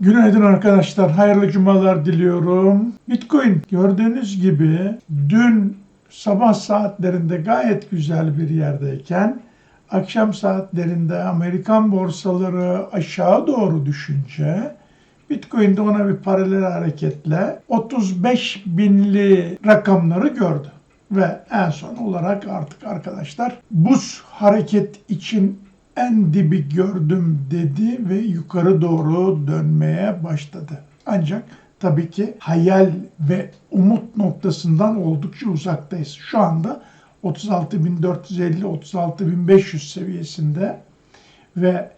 Günaydın arkadaşlar. Hayırlı cumalar diliyorum. Bitcoin gördüğünüz gibi dün sabah saatlerinde gayet güzel bir yerdeyken akşam saatlerinde Amerikan borsaları aşağı doğru düşünce Bitcoin de ona bir paralel hareketle 35 binli rakamları gördü. Ve en son olarak artık arkadaşlar buz hareket için en dibi gördüm dedi ve yukarı doğru dönmeye başladı. Ancak tabii ki hayal ve umut noktasından oldukça uzaktayız. Şu anda 36.450-36.500 seviyesinde ve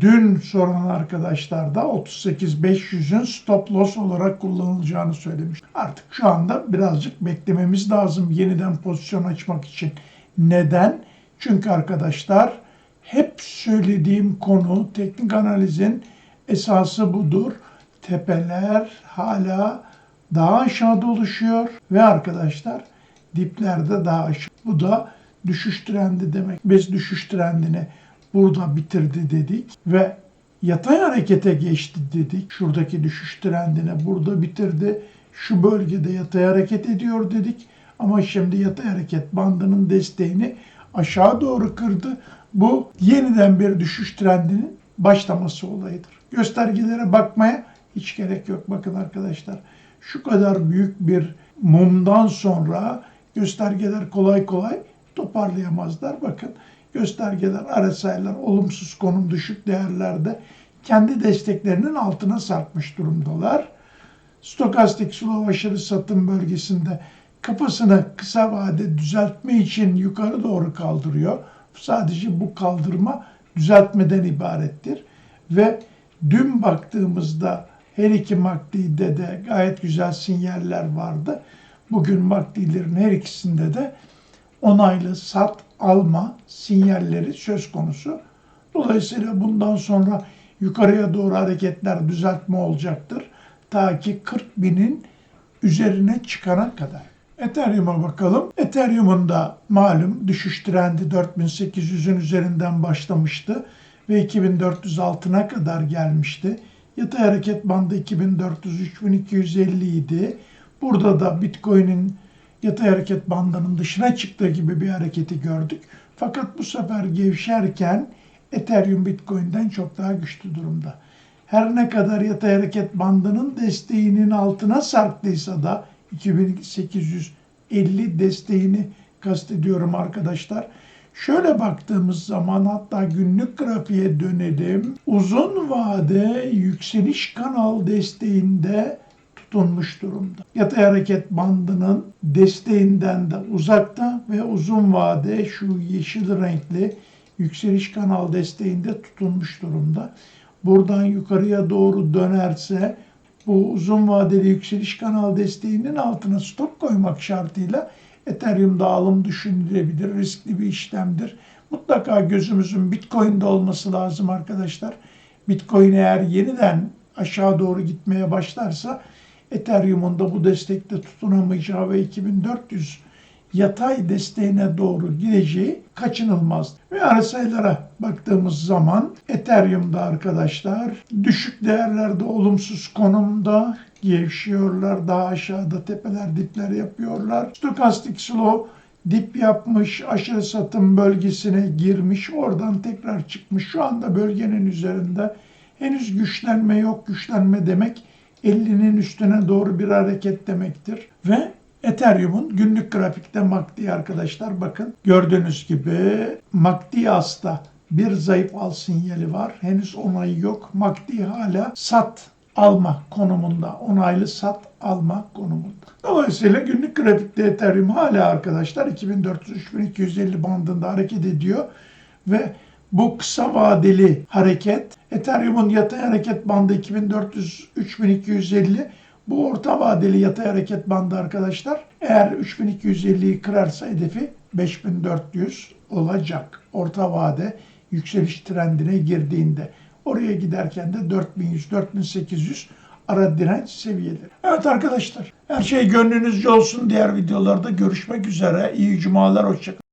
dün soran arkadaşlar da 38.500'ün stop loss olarak kullanılacağını söylemiş. Artık şu anda birazcık beklememiz lazım yeniden pozisyon açmak için. Neden? Çünkü arkadaşlar hep söylediğim konu teknik analizin esası budur. Tepeler hala daha aşağıda oluşuyor ve arkadaşlar diplerde daha aşağı. Bu da düşüş trendi demek. Biz düşüş trendini burada bitirdi dedik ve yatay harekete geçti dedik. Şuradaki düşüş trendini burada bitirdi. Şu bölgede yatay hareket ediyor dedik. Ama şimdi yatay hareket bandının desteğini aşağı doğru kırdı. Bu yeniden bir düşüş trendinin başlaması olayıdır. Göstergelere bakmaya hiç gerek yok. Bakın arkadaşlar şu kadar büyük bir mumdan sonra göstergeler kolay kolay toparlayamazlar. Bakın göstergeler, RSI'ler olumsuz konum düşük değerlerde kendi desteklerinin altına sarkmış durumdalar. Stokastik slow aşırı satım bölgesinde kafasını kısa vade düzeltme için yukarı doğru kaldırıyor. Sadece bu kaldırma düzeltmeden ibarettir. Ve dün baktığımızda her iki MACD'de de gayet güzel sinyaller vardı. Bugün MACD'lerin her ikisinde de onaylı sat alma sinyalleri söz konusu. Dolayısıyla bundan sonra yukarıya doğru hareketler düzeltme olacaktır. Ta ki 40 binin üzerine çıkana kadar. Ethereum'a bakalım. Ethereum'un da malum düşüş trendi 4800'ün üzerinden başlamıştı ve 2400 altına kadar gelmişti. Yatay hareket bandı 2400-3250 idi. Burada da Bitcoin'in yatay hareket bandının dışına çıktığı gibi bir hareketi gördük. Fakat bu sefer gevşerken Ethereum Bitcoin'den çok daha güçlü durumda. Her ne kadar yatay hareket bandının desteğinin altına sarktıysa da 2850 desteğini kastediyorum arkadaşlar. Şöyle baktığımız zaman hatta günlük grafiğe dönelim. Uzun vade yükseliş kanal desteğinde tutunmuş durumda. Yatay hareket bandının desteğinden de uzakta ve uzun vade şu yeşil renkli yükseliş kanal desteğinde tutunmuş durumda. Buradan yukarıya doğru dönerse bu uzun vadeli yükseliş kanal desteğinin altına stop koymak şartıyla Ethereum'da alım düşünülebilir. Riskli bir işlemdir. Mutlaka gözümüzün Bitcoin'de olması lazım arkadaşlar. Bitcoin eğer yeniden aşağı doğru gitmeye başlarsa Ethereum'un da bu destekte tutunamayacağı ve 2400 yatay desteğine doğru gideceği kaçınılmaz. Ve RSI'lara baktığımız zaman Ethereum'da arkadaşlar düşük değerlerde olumsuz konumda gevşiyorlar. Daha aşağıda tepeler dipler yapıyorlar. Stokastik slow dip yapmış, aşırı satım bölgesine girmiş, oradan tekrar çıkmış. Şu anda bölgenin üzerinde henüz güçlenme yok. Güçlenme demek 50'nin üstüne doğru bir hareket demektir. Ve Ethereum'un günlük grafikte MACD arkadaşlar bakın gördüğünüz gibi MACD hasta bir zayıf al sinyali var. Henüz onayı yok. MACD hala sat alma konumunda. Onaylı sat alma konumunda. Dolayısıyla günlük grafikte Ethereum hala arkadaşlar 2400-3250 bandında hareket ediyor ve bu kısa vadeli hareket Ethereum'un yatay hareket bandı 2400-3250 bu orta vadeli yatay hareket bandı arkadaşlar. Eğer 3250'yi kırarsa hedefi 5400 olacak. Orta vade yükseliş trendine girdiğinde. Oraya giderken de 4100-4800 ara direnç seviyeleri. Evet arkadaşlar her şey gönlünüzce olsun. Diğer videolarda görüşmek üzere. İyi cumalar, hoşçakalın.